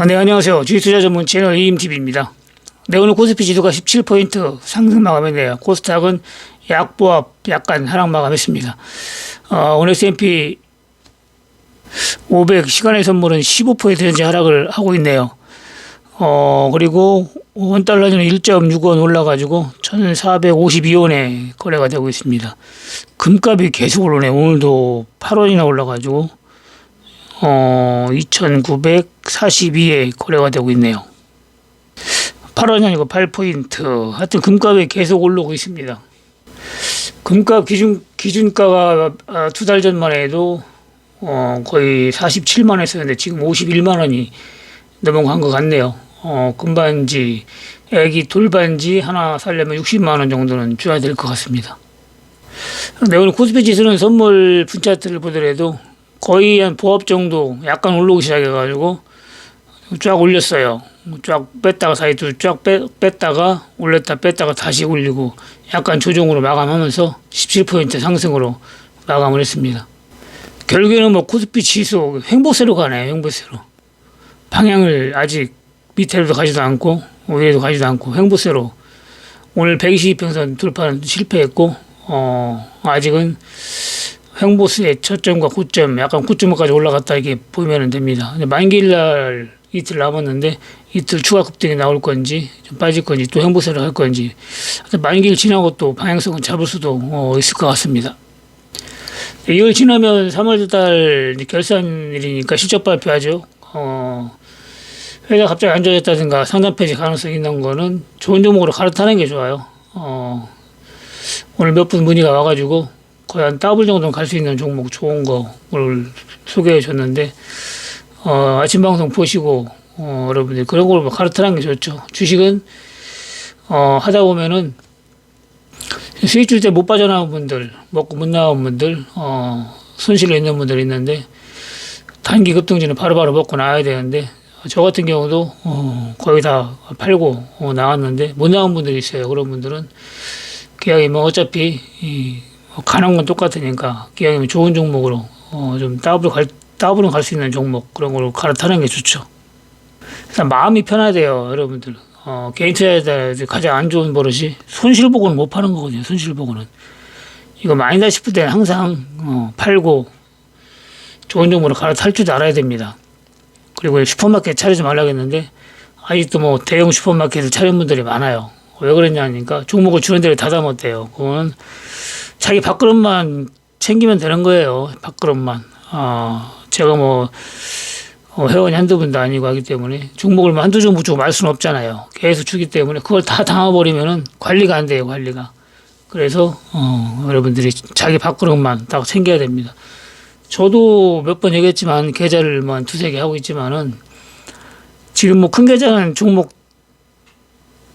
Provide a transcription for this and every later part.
아, 네, 안녕하세요. 주식투자 전문 채널 이임TV입니다. 네, 오늘 코스피 지수가 17포인트 상승 마감했네요. 코스닥은 약보합 약간 하락 마감했습니다. 어, 오늘 S&P 500 시간의 선물은 15% 현재 하락을 하고 있네요. 어, 그리고 원달러는 1.6원 올라가지고 1,452원에 거래가 되고 있습니다. 금값이 계속 오르네. 오늘도 8원이나 올라가지고 어, 2,942에 거래가 되고 있네요. 8원이 아니고 8포인트. 하여튼 금값이 계속 오르고 있습니다. 금값 기준, 기준가가 아, 두달 전만 해도 어, 거의 47만 원 했었는데 지금 51만 원이 넘어간 것 같네요. 어, 금반지, 애기 돌반지 하나 살려면 60만 원 정도는 줘야 될 것 같습니다. 네, 오늘 코스피 지수는 선물 분차트를 보더라도 거의 한 보합 정도 약간 올라오기 시작해가지고 쫙 올렸어요. 쫙 뺐다가 사이도 쫙 빼, 뺐다가 올렸다 뺐다가 다시 올리고 약간 조정으로 마감하면서 17% 상승으로 마감을 했습니다. 결국에는 뭐 코스피 지수 횡보세로 가네요. 횡보세로. 방향을 아직 밑에도 가지도 않고 위에도 가지도 않고 횡보세로 오늘 120평선 돌파는 실패했고 어 아직은 횡보수의 초점과 고점, 약간 고점까지 올라갔다 이게 보면 됩니다. 근데 만기일 날 이틀 남았는데 이틀 추가 급등이 나올 건지 좀 빠질 건지 또 횡보세를 할 건지 만기일 지나고 또 방향성은 잡을 수도 어, 있을 것 같습니다. 이걸 지나면 3월달 결산일이니까 실적 발표하죠. 어, 회사 갑자기 안 좋아졌다든가 상장 폐지 가능성 있는 거는 좋은 종목으로 갈아타는 게 좋아요. 어, 오늘 몇 분 문의가 와가지고 거의 한 더블 정도는 갈 수 있는 종목 좋은 거를 소개해 줬는데 어, 아침 방송 보시고 어, 여러분들 그런 걸 갈아타는 게 좋죠. 주식은 어, 하다 보면은 수익 줄 때 못 빠져나온 분들, 먹고 못 나온 분들, 어, 손실로 있는 분들 있는데 단기 급등주는 바로바로 먹고 나와야 되는데 저 같은 경우도 어, 거의 다 팔고 어, 나왔는데 못 나온 분들이 있어요. 그런 분들은 기왕이 뭐 어차피 이, 뭐 가는 건 똑같으니까 기왕이면 좋은 종목으로 어, 좀 더블 갈 더블은 갈 수 있는 종목 그런 걸로 갈아타는 게 좋죠. 일단 마음이 편하대요, 여러분들. 어, 개인 투자자들 가장 안 좋은 버릇이 손실 보고는 못 파는 거거든요. 손실 보고는 이거 많이다 싶을 때는 항상 어, 팔고 좋은 종목으로 갈아탈 줄 알아야 됩니다. 그리고 슈퍼마켓 차리지 말라고 했는데 아직도 뭐 대형 슈퍼마켓을 차린 분들이 많아요. 왜 그랬냐니까 종목을 주는 데를 닫아 못해요. 그건 자기 밥그릇만 챙기면 되는 거예요. 밥그릇만. 어, 제가 뭐 어, 회원이 한두 분도 아니고 하기 때문에 종목을 뭐 한두 종목 주고 말 수는 없잖아요. 계속 주기 때문에 그걸 다 당해버리면은 관리가 안 돼요. 관리가. 그래서 어, 여러분들이 자기 밥그릇만 딱 챙겨야 됩니다. 저도 몇 번 얘기했지만 계좌를 뭐 두세 개 하고 있지만은 지금 뭐 큰 계좌는 종목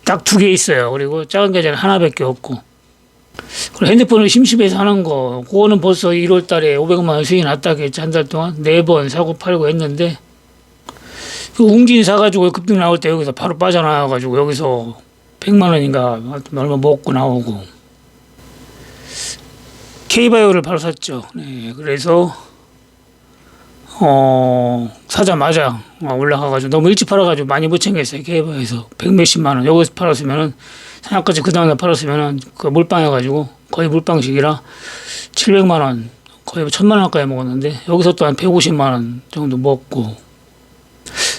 딱 두 개 있어요. 그리고 작은 계좌는 하나밖에 없고. 그리고 핸드폰을 심심해서 하는 거, 그거는 벌써 1월 달에 500만 원 수익이 났다고 했지, 한 달 동안. 네 번 사고 팔고 했는데, 그 웅진 사가지고 급등 나올 때 여기서 바로 빠져나와가지고 여기서 100만 원인가 얼마 먹고 나오고. K바이오를 바로 샀죠. 네, 그래서, 어, 사자마자 올라가가지고 너무 일찍 팔아가지고 많이 못 챙겼어요. K바이오에서. 백 몇십만 원. 여기서 팔았으면은, 상한까지 그 다음에 팔았으면은, 그 물방해가지고 거의 물방식이라 700만 원, 거의 1000만 원 가까이 먹었는데, 여기서 또 한 150만 원 정도 먹고,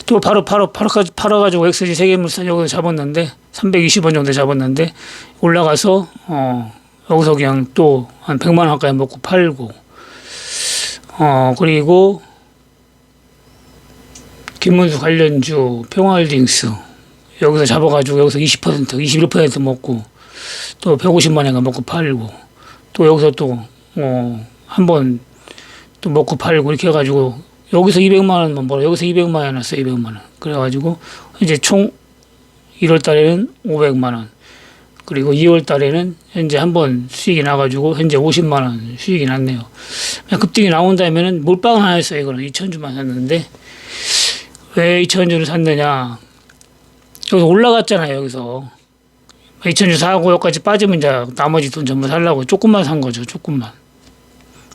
또 바로 바로 팔아가지고, 팔아가지고 엑스지 세계물산 여기서 잡았는데 320원 정도 잡았는데 올라가서 어 여기서 그냥 또 한 100만 원 가까이 먹고 팔고 어 그리고 김문수 관련주 평화홀딩스 여기서 잡아가지고 여기서 20% 21% 먹고 또 150만 원가 먹고 팔고 또 여기서 또어한번 또 먹고 팔고 이렇게 해가지고 여기서 200만 원만 벌어. 여기서 200만 원 났어 200만 원. 그래가지고 이제 총 1월 달에는 500만 원. 그리고 2월 달에는 현재 한 번 수익이 나가지고 현재 50만 원 수익이 났네요. 급등이 나온다면은 몰빵을 안 했어요 이거는. 2천주만 샀는데. 왜 2천주를 샀느냐 여기서 올라갔잖아요 여기서 2천주 사고 여기까지 빠지면 이제 나머지 돈 전부 살라고 조금만 산 거죠 조금만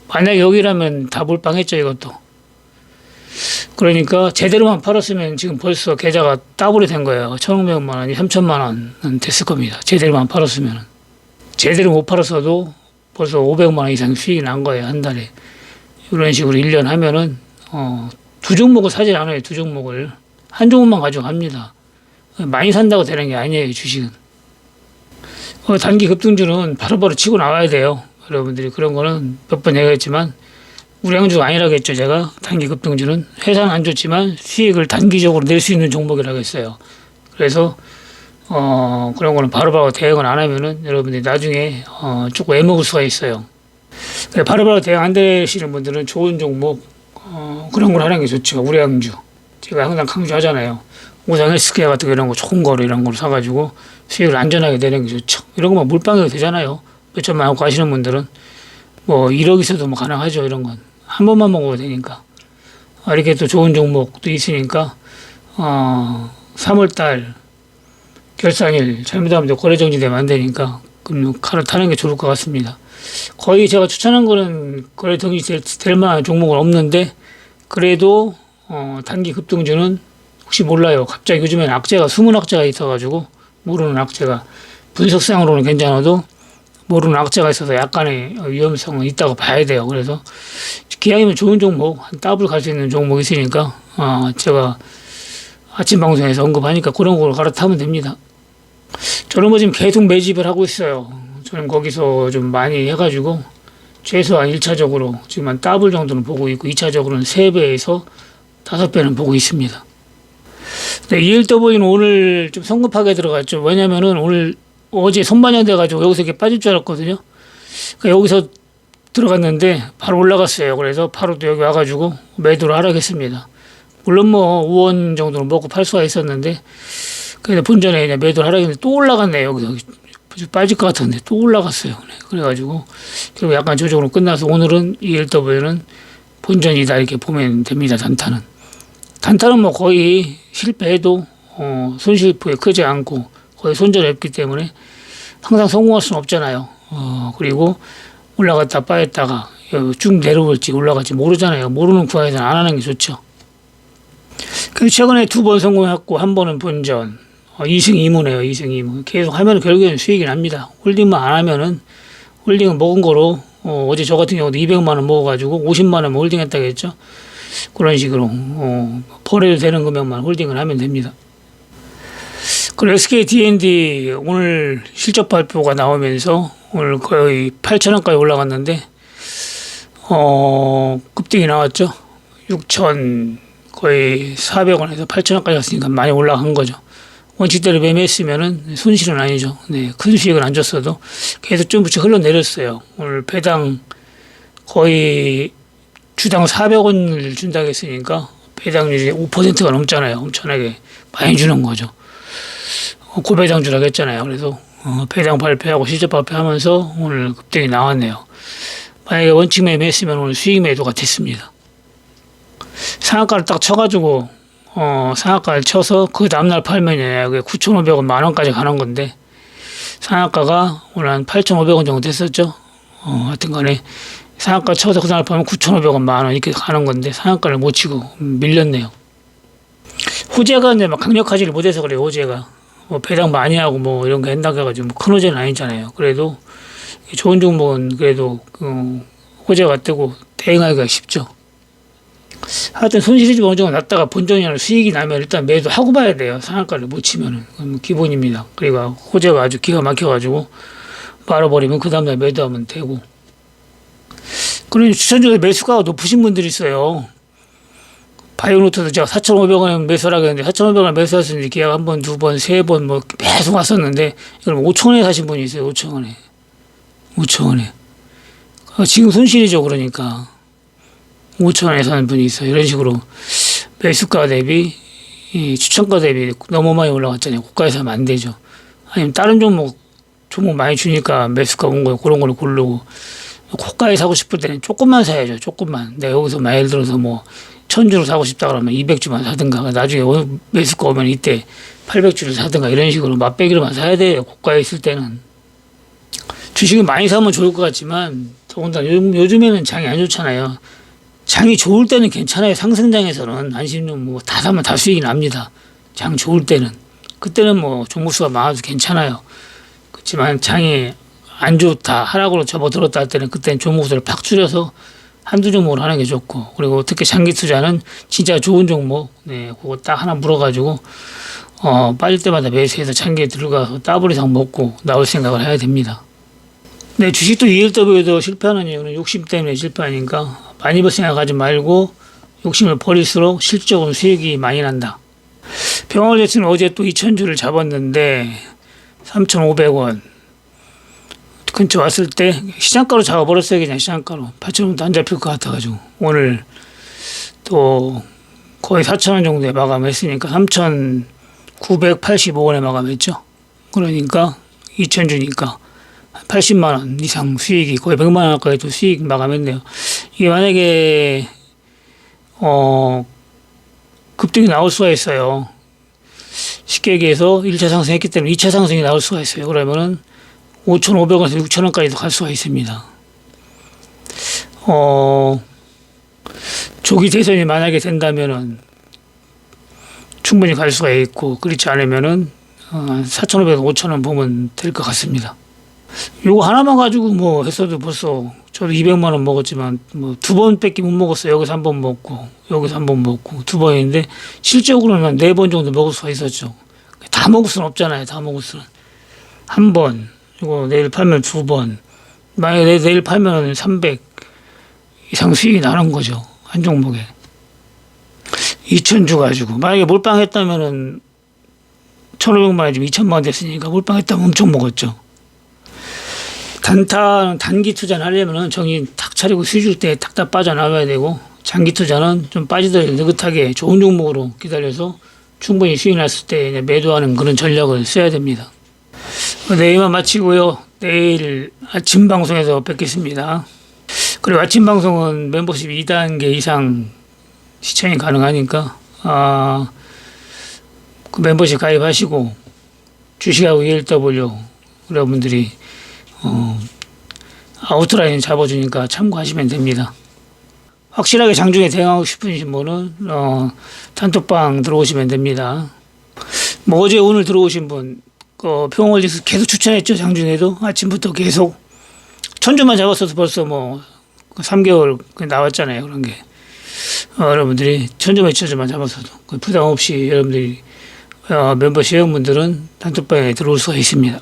만약에 여기라면 다 몰빵했죠 이것도 그러니까 제대로만 팔았으면 지금 벌써 계좌가 따블이 된 거예요. 1,500만 원이 3천만 원은 됐을 겁니다. 제대로만 팔았으면. 제대로 못 팔았어도 벌써 500만 원 이상 수익이 난 거예요. 한 달에. 이런 식으로 1년 하면은 어, 두 종목을 사질 않아요. 두 종목을. 한 종목만 가져갑니다. 많이 산다고 되는 게 아니에요. 주식은. 어, 단기 급등주는 바로바로 치고 나와야 돼요. 여러분들이 그런 거는 몇 번 얘기했지만 우량주가 아니라겠죠. 제가 단기 급등주는 회사는 안 좋지만 수익을 단기적으로 낼 수 있는 종목이라고 했어요. 그래서 어, 그런 거는 바로바로 대응을 안 하면은 여러분들이 나중에 어, 조금 애먹을 수가 있어요. 그래, 바로바로 대응 안 되시는 분들은 좋은 종목 어, 그런 걸 하는 게 좋죠. 우량주. 제가 항상 강조하잖아요. 우상 헬스케어 같은 거 이런 거 좋은 거로 이런 거로 사가지고 수익을 안전하게 내는 게 좋죠. 이런 거만 물방울이 되잖아요. 몇 천만 원 가시는 분들은 뭐 1억 있어도 뭐 가능하죠. 이런 건. 한 번만 먹어도 되니까. 아, 이렇게 또 좋은 종목도 있으니까, 어, 3월달 결산일 잘못하면 또 거래 정지되면 안 되니까, 그럼 칼을 타는 게 좋을 것 같습니다. 거의 제가 추천한 거는 거래 정지 될, 될 만한 종목은 없는데, 그래도, 어, 단기 급등주는 혹시 몰라요. 갑자기 요즘엔 악재가, 숨은 악재가 있어가지고, 모르는 악재가, 분석상으로는 괜찮아도, 모르는 악재가 있어서 약간의 위험성은 있다고 봐야 돼요. 그래서 기왕이면 좋은 종목, 한 더블 갈 수 있는 종목 있으니까 어, 제가 아침 방송에서 언급하니까 그런 걸 갈아타면 됩니다. 저는 뭐 지금 계속 매집을 하고 있어요. 저는 거기서 좀 많이 해가지고 최소한 1차적으로 지금 한 더블 정도는 보고 있고 2차적으로는 3배에서 5배는 보고 있습니다. 네, ELW는 오늘 좀 성급하게 들어갔죠. 왜냐면은 오늘 어제 손반영 돼 가지고 여기서 이렇게 빠질 줄 알았거든요. 그러니까 여기서 들어갔는데 바로 올라갔어요. 그래서 바로 또 여기 와가지고 매도를 하라겠습니다. 물론 뭐 5원 정도는 먹고 팔 수가 있었는데 그래서 본전에 그냥 매도를 하라겠는데 또 올라갔네요. 여기서 빠질 것 같은데 또 올라갔어요. 네, 그래가지고 그리고 약간 조정으로 끝나서 오늘은 ELW는 본전이다 이렇게 보면 됩니다. 단타는 단타는 뭐 거의 실패해도 어, 손실폭이 크지 않고 거의 손절이 없기 때문에 항상 성공할 수는 없잖아요. 어, 그리고 올라갔다 빠졌다가 쭉 내려올지 올라갈지 모르잖아요. 모르는 구간에서는 안 하는 게 좋죠. 그래서 최근에 두 번 성공했고 한 번은 본전. 어, 2승 2무네요. 2승 2무. 계속 하면 결국에는 수익이 납니다. 홀딩만 안 하면은 홀딩은 먹은 거로 어, 어제 저 같은 경우도 200만 원 먹어가지고 50만 원 홀딩했다겠죠. 그런 식으로 어, 버려도 되는 금액만 홀딩을 하면 됩니다. 그리고 SK D&D 오늘 실적 발표가 나오면서 오늘 거의 8천 원까지 올라갔는데 어 급등이 나왔죠. 6천 거의 400원에서 8천 원까지 갔으니까 많이 올라간 거죠. 원칙대로 매매했으면은 손실은 아니죠. 네, 큰 수익은 안 줬어도 계속 좀씩 흘러내렸어요. 오늘 배당 거의 주당 400원을 준다고 했으니까 배당률이 5%가 넘잖아요. 엄청나게 많이 주는 거죠. 어, 고배당 주라고 했잖아요. 그래서 어, 배당 발표하고 실적 발표하면서 오늘 급등이 나왔네요. 만약에 원칙 매매했으면 오늘 수익 매도가 됐습니다. 상한가를 딱 쳐가지고 어, 상한가를 쳐서 그 다음날 팔면 9,500원 만 원까지 가는 건데 상한가가 오늘 한 8,500원 정도 됐었죠. 어, 하여튼 간에 상한가 쳐서 그 다음날 팔면 9,500원 만 원 이렇게 가는 건데 상한가를 못 치고 밀렸네요. 호재가 이제 막 강력하지를 못해서 그래요. 호재가 뭐 배당 많이 하고 뭐 이런 거 한다고 해가지고 뭐큰 호재는 아니잖아요. 그래도 좋은 종목은 그래도 그 호재가 뜨고 대응하기가 쉽죠. 하여튼 손실이 좀 어느 정도 났다가 본전이나 수익이 나면 일단 매도 하고 봐야 돼요. 상한가를 못 치면은 기본입니다. 그리고 호재가 아주 기가 막혀가지고 말아버리면 그 다음날 매도하면 되고. 그러니 추천 중에 매수가가 높으신 분들이 있어요. 바이오노트도 제가 4,500원에 매수하라고 했는데 4,500원 매수했으니 계약 한 번, 두 번, 세 번 뭐 계속 왔었는데 여러분 5,000원에 사신 분이 있어요. 5,000원에. 5,000원에. 아, 지금 손실이죠. 그러니까. 5,000원에 사는 분이 있어요. 이런 식으로 매수가 대비 이 추천가 대비 너무 많이 올라갔잖아요. 고가에 사면 안 되죠. 아니면 다른 종목 종목 많이 주니까 매수가 온 거 그런 걸 고르고 고가에 사고 싶을 때는 조금만 사야죠. 조금만. 내가 여기서 막 예를 들어서 뭐 천주를 사고 싶다 그러면 200주만 사든가 나중에 매수가 오면 이때 800주를 사든가 이런 식으로 맛배기로만 사야 돼요. 고가에 있을 때는. 주식을 많이 사면 좋을 것 같지만 더군다나 요즘, 요즘에는 장이 안 좋잖아요. 장이 좋을 때는 괜찮아요. 상승장에서는 안심용 뭐다 사면 다 수익이 납니다. 장 좋을 때는 그때는 뭐 종목수가 많아도 괜찮아요. 그렇지만 장이 안 좋다 하락으로 접어들었다 할 때는 그때는 종목수를 팍 줄여서 한두 종목을 하는 게 좋고 그리고 특히 장기 투자는 진짜 좋은 종목 네 그거 딱 하나 물어가지고 어 빠질 때마다 매수해서 장기에 들어가서 더블 이상 먹고 나올 생각을 해야 됩니다. 네 주식도 ELW에도 실패하는 이유는 욕심 때문에 실패하니까 많이 벌 생각하지 말고 욕심을 버릴수록 실적으로 수익이 많이 난다. 병원레스는 어제 또 2,000주를 잡았는데 3,500원 근처 왔을 때 시장가로 잡아버렸어요 그냥 시장가로 8,000원도 안 잡힐 것 같아가지고 오늘 또 거의 4,000원 정도에 마감했으니까 3,985원에 마감했죠. 그러니까 2,000주니까 80만 원 이상 수익이 거의 100만 원 가까이도 수익 마감했네요. 이게 만약에 어 급등이 나올 수가 있어요. 쉽게 얘기해서 1차 상승했기 때문에 2차 상승이 나올 수가 있어요. 그러면은 5,500원에서 6,000원까지도 갈 수가 있습니다. 어, 조기 대선이 만약에 된다면은 충분히 갈 수가 있고, 그렇지 않으면은 어, 4,500원, 5,000원 보면 될 것 같습니다. 요거 하나만 가지고 뭐 했어도 벌써 저도 200만 원 먹었지만 뭐 두 번밖에 못 먹었어요. 여기서 한 번 먹고 여기서 한 번 먹고 두 번인데 실적으로는 네번 정도 먹을 수가 있었죠. 다 먹을 수는 없잖아요. 다 먹을 수는 한 번. 이거 내일 팔면 두 번. 만약에 내- 내일 팔면 300 이상 수익이 나는 거죠. 한 종목에. 2천 주 가지고 만약에 몰빵했다면은 1,500만 원 지금 2천만 원 됐으니까 몰빵했다면 엄청 먹었죠. 단타 단기 투자를 하려면은 정신 탁 차리고 수줄 때 탁탁 빠져나와야 되고 장기 투자는 좀 빠지더라도 느긋하게 좋은 종목으로 기다려서 충분히 수익 났을 때 매도하는 그런 전략을 써야 됩니다. 네, 이만 마치고요. 내일 아침 방송에서 뵙겠습니다. 그리고 아침 방송은 멤버십 2단계 이상 시청이 가능하니까 아, 그 멤버십 가입하시고 주식하고 ELW 여러분들이 어, 아웃라인 잡아주니까 참고하시면 됩니다. 확실하게 장중에 대응하고 싶으신 분은 어, 단톡방 들어오시면 됩니다. 뭐 어제 오늘 들어오신 분 어, 평월에서 계속 추천했죠 장중에도 아침부터 계속 천주만 잡았어도 벌써 뭐 3개월 나왔잖아요 그런 게 어, 여러분들이 천주만 천주만 잡았어도 그 부담 없이 여러분들이 어, 멤버십 회원분들은 단톡방에 들어올 수가 있습니다.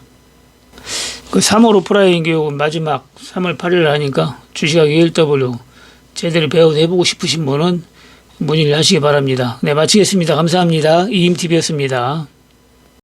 그 3월 오프라인 교육은 마지막 3월 8일 하니까 주식하기 1W 제대로 배워서 해보고 싶으신 분은 문의를 하시기 바랍니다. 네, 마치겠습니다. 감사합니다. 이임TV였습니다.